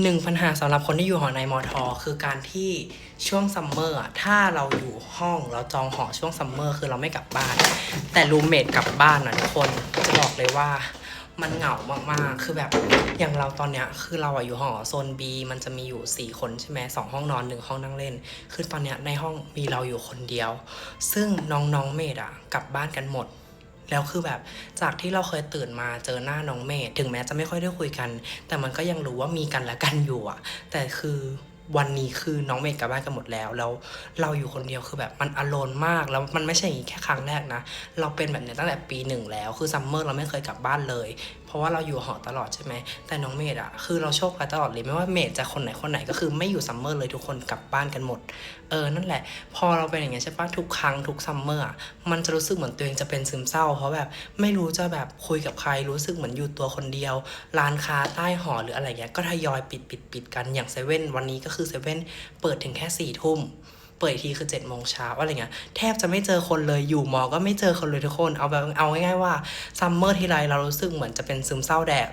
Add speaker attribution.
Speaker 1: หนึ่งปัญหาสำหรับคนที่อยู่หอในมอทอคือการที่ช่วงซัมเมอร์อะถ้าเราอยู่ห้องเราจองหอช่วงซัมเมอร์คือเราไม่กลับบ้าน แต่รูเมทกลับบ้านนะทุกคนจะบอกเลยว่ามันเหงามากๆ คือแบบอย่างเราตอนเนี้ยคือเราอะอยู่หอโซน B มันจะมีอยู่ 4 คนใช่ไหมสองห้องนอนหนึ่งห้องนั่งเล่น คือตอนเนี้ยในห้องมีเราอยู่คนเดียว ซึ่งน้องๆเมดอะกลับบ้านกันหมด แล้วคือแบบจากที่เราเคยตื่นมาเจอหน้าน้องเมย์ถึงแม้จะไม่ค่อยได้คุยกัน แต่มันก็ยังรู้ว่ามีกันและกันอยู่อะแต่คือวันนี้คือน้องเมย์กลับบ้านกันหมดแล้ว แล้วเราอยู่คนเดียวคือแบบมันอโลนมากแล้วมันไม่ใช่อย่างนี้แค่ครั้งแรกนะ เราเป็นแบบเนี้ยตั้งแต่ปีหนึ่งแล้วคือซัมเมอร์เราไม่เคยกลับบ้านเลย ราะว่าเราอยู่หอตลอดใช่ไหมแต่น้องเมดอะคือเราโชคร้ายตลอดเลยไม่ว่าเมดจะคนไหนคนไหนก็คือไม่อยู่ซัมเมอร์เลยทุกคนกลับบ้านกันหมด เออนั่นแหละ พอเราเป็นอย่างเงี้ยใช่ปะทุกครั้งทุกซัมเมอร์อะมันจะรู้สึกเหมือนตัวเองจะเป็นซึมเศร้า เพราะแบบไม่รู้จะแบบคุยกับใครรู้สึกเหมือนอยู่ตัวคนเดียว ร้านค้าใต้หอหรืออะไรเงี้ยก็ทยอยปิดปิดปิดกันอย่างเซเว่นวันนี้ก็คือเซเว่นเปิดถึงแค่สี่ทุ่ม เปิดทีคือ7จ็ดโมงเช้าอะไรเงี้ยแทบจะไม่เจอคนเลยอยู่มอ ก็ไม่เจอคนเลยทุกคน เอาแบบเอาง่ายๆว่าซัมเมอร์ทีไรเรารู้สึกเหมือนจะเป็นซึมเศร้าแดก